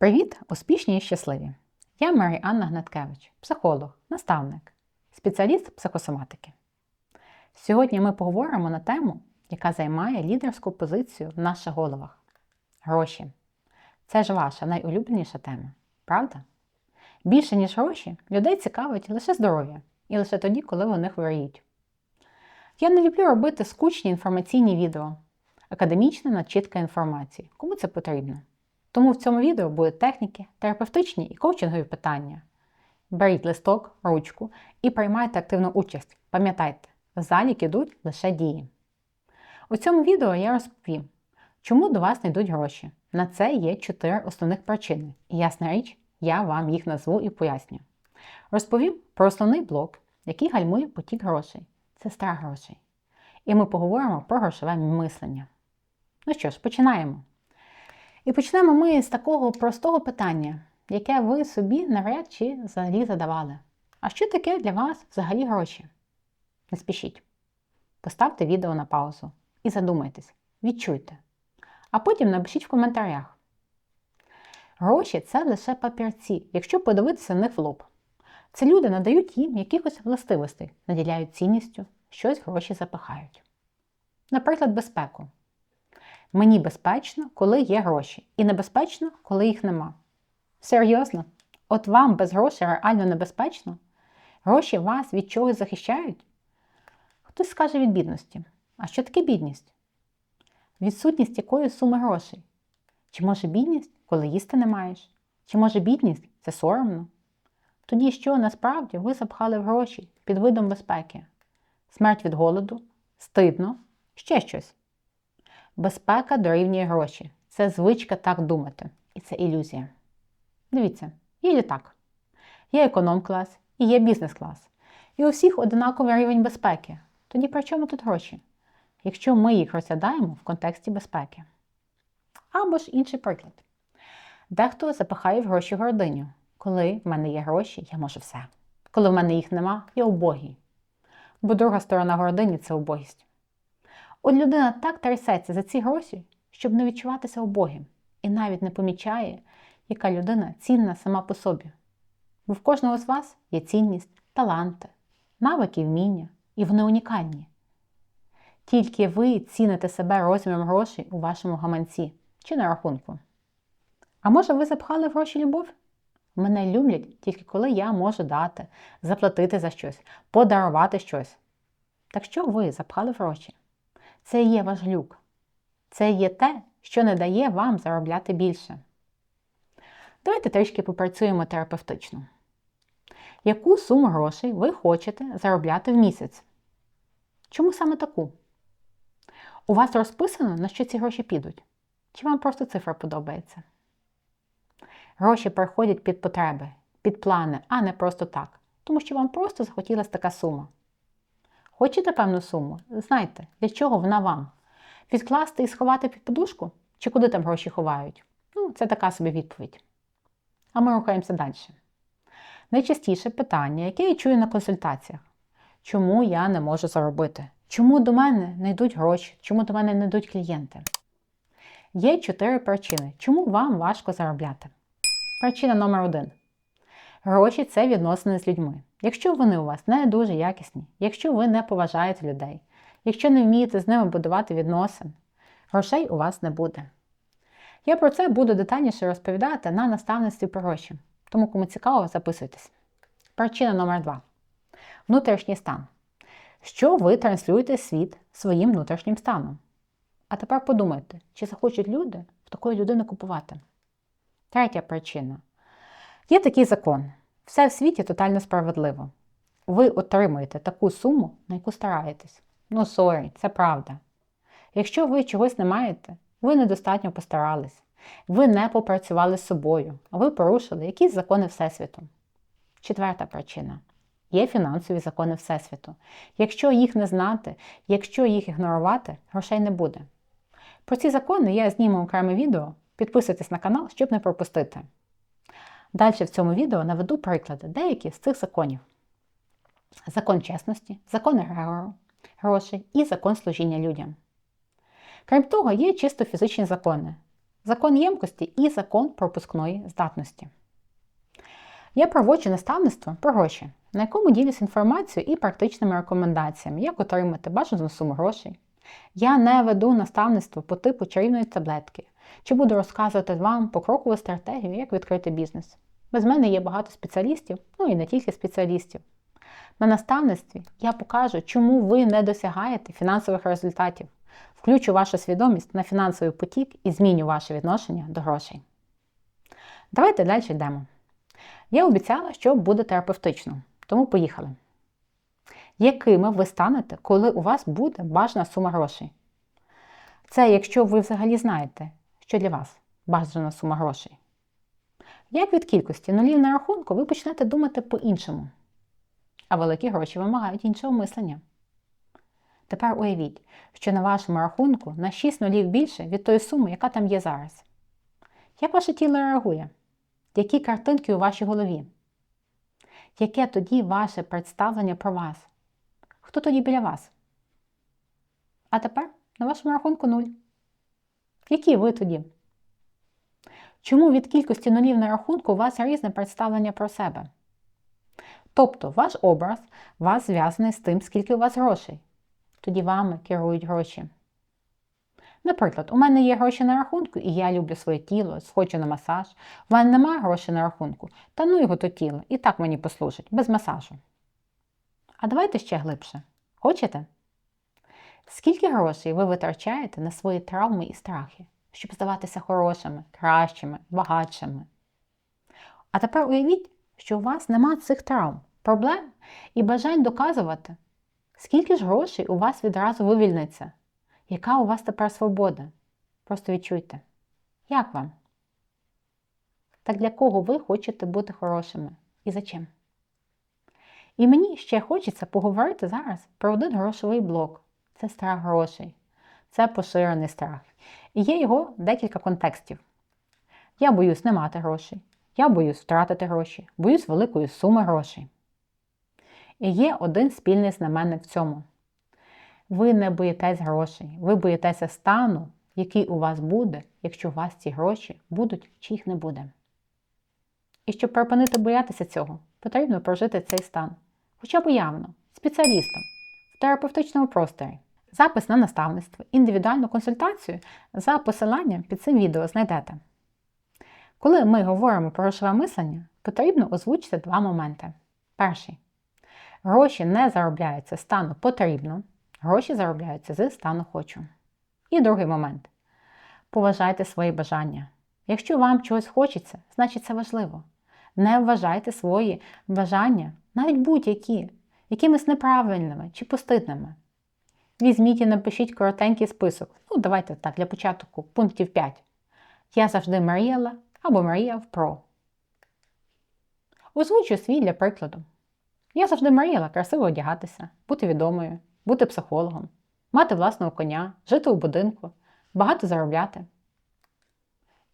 Привіт, успішні і щасливі! Я Марі Анна Гнаткевич, психолог, наставник, спеціаліст психосоматики. Сьогодні ми поговоримо на тему, яка займає лідерську позицію в наших головах гроші. Це ж ваша найулюбленіша тема, правда? Більше, ніж гроші, людей цікавить лише здоров'я і лише тоді, коли вони хворіють. Я не люблю робити скучні інформаційні відео, академічна начітка інформації, кому це потрібно. Тому в цьому відео будуть техніки, терапевтичні і коучингові питання. Беріть листок, ручку і приймайте активну участь. Пам'ятайте, в залі йдуть лише дії. У цьому відео я розповім, чому до вас не йдуть гроші. На це є чотири основних причини. І ясна річ, я вам їх назву і поясню. Розповім про основний блок, який гальмує потік грошей. Це страх грошей. І ми поговоримо про грошове мислення. Ну що ж, починаємо. І почнемо ми з такого простого питання, яке ви собі навряд чи взагалі задавали. А що таке для вас взагалі гроші? Не спішіть. Поставте відео на паузу і задумайтесь, відчуйте. А потім напишіть в коментарях. Гроші це лише папірці, якщо подивитися на них в лоб. Це люди надають їм якихось властивостей, наділяють цінністю, щось гроші запихають. Наприклад, безпеку. Мені безпечно, коли є гроші, і небезпечно, коли їх нема. Серйозно? От вам без грошей реально небезпечно? Гроші вас від чогось захищають? Хтось скаже від бідності. А що таке бідність? Відсутність якої суми грошей? Чи може бідність, коли їсти не маєш? Чи може бідність це соромно? Тоді що насправді ви запхали в гроші під видом безпеки? Смерть від голоду, стидно, ще щось. Безпека дорівнює гроші. Це звичка так думати. І це ілюзія. Дивіться, є літак. Є економ-клас і є бізнес-клас. І у всіх одинаковий рівень безпеки. Тоді при чому тут гроші? Якщо ми їх розглядаємо в контексті безпеки. Або ж інший приклад. Дехто запихає в гроші гординю. Коли в мене є гроші, я можу все. Коли в мене їх нема, я убогий. Бо друга сторона гордині це убогість. От людина так трясеться за ці гроші, щоб не відчуватися убогим, і навіть не помічає, яка людина цінна сама по собі. Бо в кожного з вас є цінність, таланти, навики, вміння, і вони унікальні. Тільки ви ціните себе розміром грошей у вашому гаманці чи на рахунку. А може, ви запхали в гроші любов? Мене люблять тільки коли я можу дати, заплатити за щось, подарувати щось. Так що ви запхали в гроші? Це є ваш глюк. Це є те, що не дає вам заробляти більше. Давайте трішки попрацюємо терапевтично. Яку суму грошей ви хочете заробляти в місяць? Чому саме таку? У вас розписано, на що ці гроші підуть? Чи вам просто цифра подобається? Гроші приходять під потреби, під плани, а не просто так, тому що вам просто захотілася така сума. Хочете певну суму? Знайте, для чого вона вам? Відкласти і сховати під подушку? Чи куди там гроші ховають? Ну, це така собі відповідь. А ми рухаємося далі. Найчастіше питання, яке я чую на консультаціях: чому я не можу заробити? Чому до мене не йдуть гроші? Чому до мене не йдуть клієнти? Є чотири причини, чому вам важко заробляти. Причина номер один. Гроші це відносини з людьми. Якщо вони у вас не дуже якісні, якщо ви не поважаєте людей, якщо не вмієте з ними будувати відносин, грошей у вас не буде. Я про це буду детальніше розповідати на наставництві про гроші. Тому, кому цікаво, записуйтесь. Причина номер два. Внутрішній стан. Що ви транслюєте світ своїм внутрішнім станом? А тепер подумайте, чи захочуть люди в такої людини купувати. Третя причина. Є такий закон. Все в світі тотально справедливо. Ви отримуєте таку суму, на яку стараєтесь. Ну, сорі, це правда. Якщо ви чогось не маєте, ви недостатньо постарались, ви не попрацювали з собою, ви порушили якісь закони Всесвіту. Четверта причина. Є фінансові закони Всесвіту. Якщо їх не знати, якщо їх ігнорувати, грошей не буде. Про ці закони я зніму окреме відео. Підписуйтесь на канал, щоб не пропустити. Далі в цьому відео наведу приклади деякі з цих законів: закон чесності, закон Грегору, грошей і закон служіння людям. Крім того, є чисто фізичні закони. закон ємкості і закон пропускної здатності. Я проводжу наставництво про гроші, на якому ділюсь інформацією і практичними рекомендаціями, як отримати бажану суму грошей. Я не веду наставництво по типу чарівної таблетки, чи буду розказувати вам покрокову стратегію, як відкрити бізнес. Без мене є багато спеціалістів, ну і не тільки спеціалістів. На наставництві я покажу, чому ви не досягаєте фінансових результатів, включу вашу свідомість на фінансовий потік і зміню ваше відношення до грошей. Давайте далі йдемо. Я обіцяла, що буде терапевтично, тому поїхали. Якими ви станете, коли у вас буде бажана сума грошей? Це якщо ви взагалі знаєте, що для вас бажана сума грошей. Як від кількості нулів на рахунку, ви почнете думати по-іншому. А великі гроші вимагають іншого мислення. Тепер уявіть, що на вашому рахунку на 6 нулів більше від тої суми, яка там є зараз. Як ваше тіло реагує? Які картинки у вашій голові? Яке тоді ваше представлення про вас? Хто тоді біля вас? А тепер на вашому рахунку нуль. Які ви тоді? Чому від кількості нулів на рахунку у вас різне представлення про себе? Тобто ваш образ вас зв'язаний з тим, скільки у вас грошей. Тоді вами керують гроші. Наприклад, у мене є гроші на рахунку, і я люблю своє тіло, схочу на масаж. У мене немає грошей на рахунку, та ну його то тіло, і так мені послужить, без масажу. А давайте ще глибше. Хочете? Скільки грошей ви витрачаєте на свої травми і страхи, щоб здаватися хорошими, кращими, багатшими? А тепер уявіть, що у вас нема цих травм, проблем і бажань доказувати, скільки ж грошей у вас відразу вивільниться, яка у вас тепер свобода? Просто відчуйте. Як вам? Так для кого ви хочете бути хорошими і за чим? І мені ще хочеться поговорити зараз про один грошовий блок це страх грошей, це поширений страх. І є його декілька контекстів. Я боюсь не мати грошей, я боюсь втратити гроші, боюсь великої суми грошей. І є один спільний знаменник в цьому. Ви не боїтесь грошей, ви боїтеся стану, який у вас буде, якщо у вас ці гроші будуть чи їх не буде. І щоб припинити боятися цього, потрібно прожити цей стан, хоча б уявно, спеціалістом в терапевтичному просторі. Запис на наставництво, індивідуальну консультацію за посиланням під цим відео знайдете. Коли ми говоримо про грошове мислення, потрібно озвучити два моменти. Перший. Гроші не заробляються стану потрібно, гроші заробляються з стану хочу. І другий момент. Поважайте свої бажання. Якщо вам чогось хочеться, значить це важливо. Не вважайте свої бажання, навіть будь-які, якимись неправильними чи постидними. Візьміть і напишіть коротенький список. Ну, давайте так, для початку пунктів 5. Я завжди мріяла або мріяв про. Озвучу свій для прикладу. Я завжди мріяла красиво одягатися, бути відомою, бути психологом, мати власного коня, жити у будинку, багато заробляти.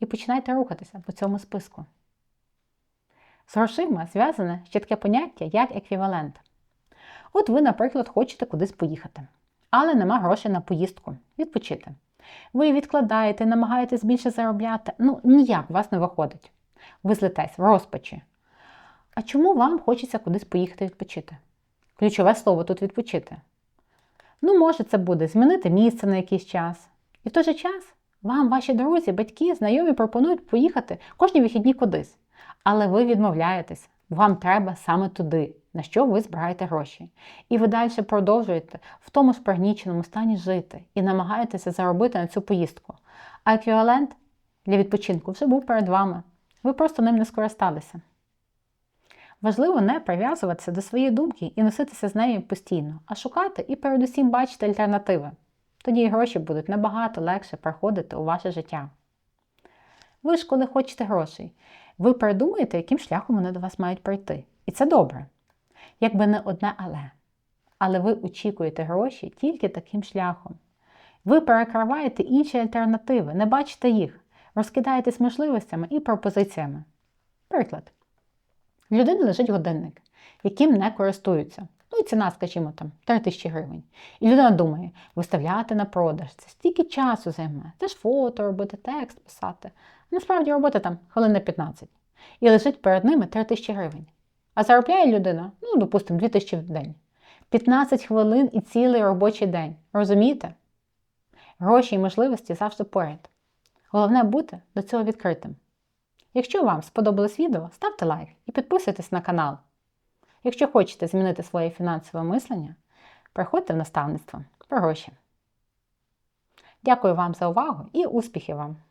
І починайте рухатися по цьому списку. З грошима зв'язане ще таке поняття, як еквівалент. От ви, наприклад, хочете кудись поїхати, але нема грошей на поїздку, відпочити. Ви відкладаєте, намагаєтесь більше заробляти, ну ніяк у вас не виходить. Ви злитесь в розпачі. А чому вам хочеться кудись поїхати відпочити? Ключове слово тут відпочити. Ну, може, це буде змінити місце на якийсь час. І в той же час вам ваші друзі, батьки, знайомі пропонують поїхати кожні вихідні кудись. Але ви відмовляєтесь, вам треба саме туди, на що ви збираєте гроші. І ви далі продовжуєте в тому ж пригніченому стані жити і намагаєтеся заробити на цю поїздку. А еквівалент для відпочинку вже був перед вами. Ви просто ним не скористалися. Важливо не прив'язуватися до своєї думки і носитися з нею постійно, а шукати і передусім бачити альтернативи. Тоді гроші будуть набагато легше приходити у ваше життя. Ви ж, коли хочете грошей, ви передумаєте, яким шляхом вони до вас мають прийти. І це добре. Якби не одне але. Але ви очікуєте гроші тільки таким шляхом. Ви перекриваєте інші альтернативи, не бачите їх, розкидаєтесь можливостями і пропозиціями. Приклад. В людини лежить годинник, яким не користуються. Ну і ціна, скажімо, там 3 тисячі гривень. І людина думає, виставляти на продаж, це стільки часу займе. Це ж фото робити, текст писати. Насправді робота там хвилин на 15. І лежить перед ними 3 тисячі гривень. А заробляє людина, ну, допустимо, 2 тисячі в день. 15 хвилин і цілий робочий день. Розумієте? Гроші і можливості завжди поряд. Головне бути до цього відкритим. Якщо вам сподобалось відео, ставте лайк і підписуйтесь на канал. Якщо хочете змінити своє фінансове мислення, приходьте в наставництво про гроші. Дякую вам за увагу і успіхів вам!